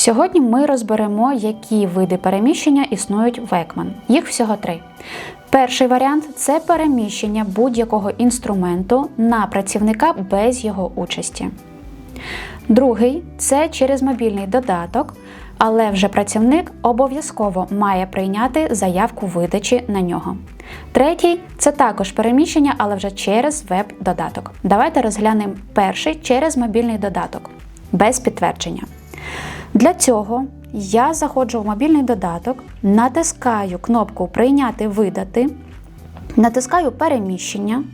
Сьогодні ми розберемо, які види переміщення існують в Ekman. Їх всього три. Перший варіант це переміщення будь-якого інструменту на працівника без його участі. Другий це через мобільний додаток, але вже працівник обов'язково має прийняти заявку видачі на нього. Третій це також переміщення, але вже через веб-додаток. Давайте розглянемо перший через мобільний додаток без підтвердження. Для цього я заходжу в мобільний додаток, натискаю кнопку Прийняти видати, натискаю переміщення,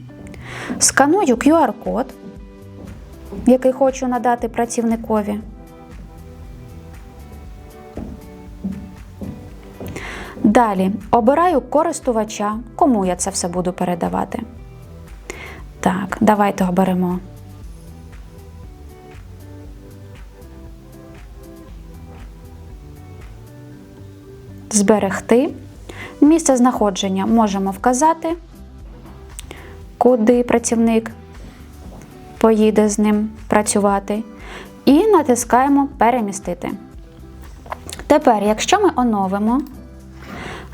сканую QR-код, який хочу надати працівникові. Далі обираю користувача, кому я це все буду передавати. Так, давайте оберемо. Зберегти. Місце знаходження можемо вказати, куди працівник поїде з ним працювати. І натискаємо Перемістити. Тепер, якщо ми оновимо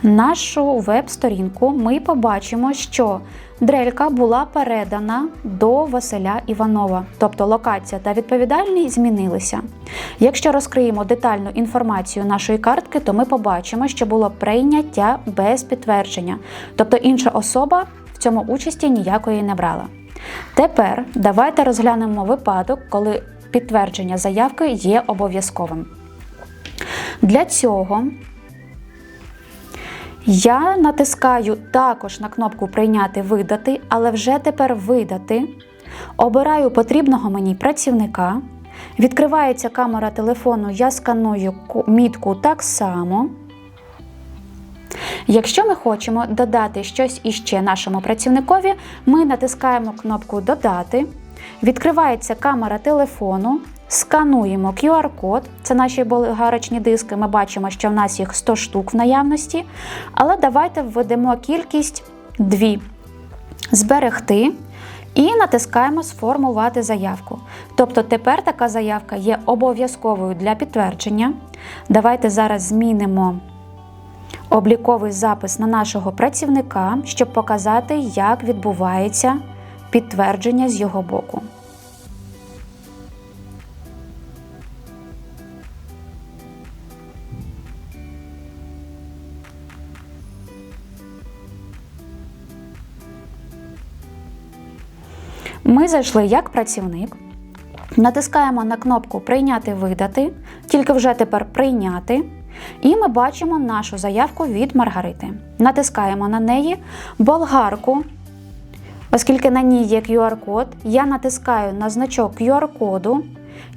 нашу веб-сторінку, ми побачимо, що дрелька була передана до Василя Іванова, тобто локація та відповідальність змінилися. Якщо розкриємо детальну інформацію нашої картки, то ми побачимо, що було прийняття без підтвердження, тобто інша особа в цьому участі ніякої не брала. Тепер давайте розглянемо випадок, коли підтвердження заявки є обов'язковим. Для цього я натискаю також на кнопку Прийняти видати, але вже тепер видати. Обираю потрібного мені працівника. Відкривається камера телефону, я сканую мітку так само. Якщо ми хочемо додати щось іще нашому працівникові, ми натискаємо кнопку Додати. Відкривається камера телефону, скануємо QR-код, це наші болгарочні диски. Ми бачимо, що в нас їх 100 штук в наявності. Але давайте введемо кількість 2. Зберегти. І натискаємо Сформувати заявку. Тобто тепер така заявка є обов'язковою для підтвердження. Давайте зараз змінимо обліковий запис на нашого працівника, щоб показати, як відбувається підтвердження з його боку. Ми зайшли як працівник, натискаємо на кнопку Прийняти видати, тільки вже тепер прийняти. І ми бачимо нашу заявку від Маргарити. Натискаємо на неї болгарку. Оскільки на ній є QR-код, я натискаю на значок QR-коду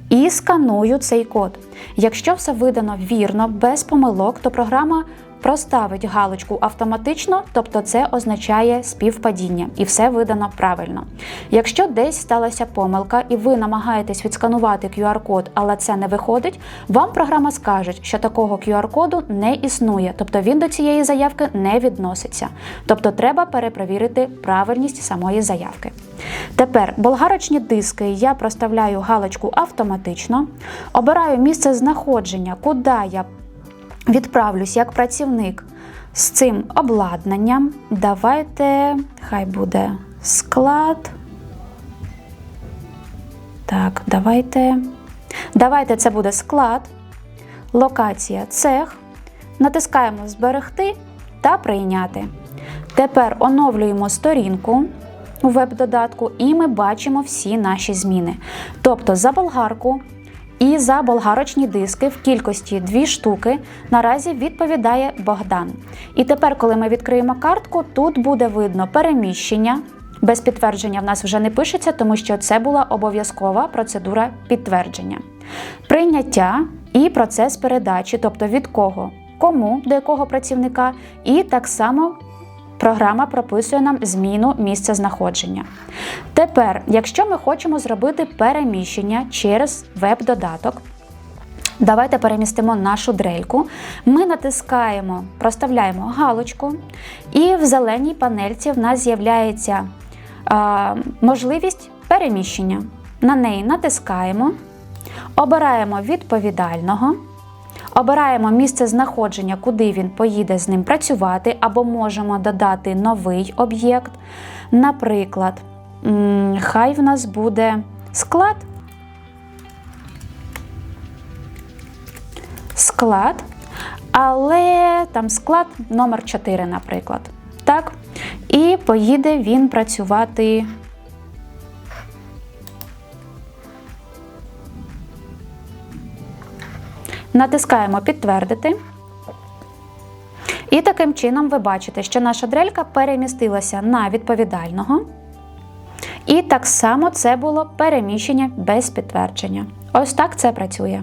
і сканую цей код. Якщо все видано вірно, без помилок, то програма проставить галочку автоматично, тобто це означає співпадіння, і все видано правильно. Якщо десь сталася помилка і ви намагаєтесь відсканувати QR-код, але це не виходить, вам програма скаже, що такого QR-коду не існує, тобто він до цієї заявки не відноситься. Тобто треба перепровірити правильність самої заявки. Тепер болгарочні диски я проставляю галочку автоматично, обираю місце знаходження, куди я відправлюсь як працівник з цим обладнанням. Давайте, хай буде склад. Так, давайте. Давайте це буде склад, локація цех. Натискаємо Зберегти та прийняти. Тепер оновлюємо сторінку у веб-додатку, і ми бачимо всі наші зміни. Тобто за болгарку і за болгарочні диски в кількості 2 штуки наразі відповідає Богдан. І тепер, коли ми відкриємо картку, тут буде видно переміщення. Без підтвердження в нас вже не пишеться, тому що це була обов'язкова процедура підтвердження. Прийняття і процес передачі, тобто від кого, кому, до якого працівника, і так само Програма прописує нам зміну місця знаходження. Тепер, якщо ми хочемо зробити переміщення через веб-додаток, давайте перемістимо нашу дрельку. Ми натискаємо, проставляємо галочку, і в зеленій панельці в нас з'являється е, можливість переміщення. На неї натискаємо, обираємо відповідального. Обираємо місце знаходження, куди він поїде з ним працювати, або можемо додати новий об'єкт. Наприклад, хай в нас буде склад. Склад, але там склад номер 4, наприклад. Так? І поїде він працювати. Натискаємо підтвердити. І таким чином ви бачите, що наша дрелька перемістилася на відповідального. І так само це було переміщення без підтвердження. Ось так це працює.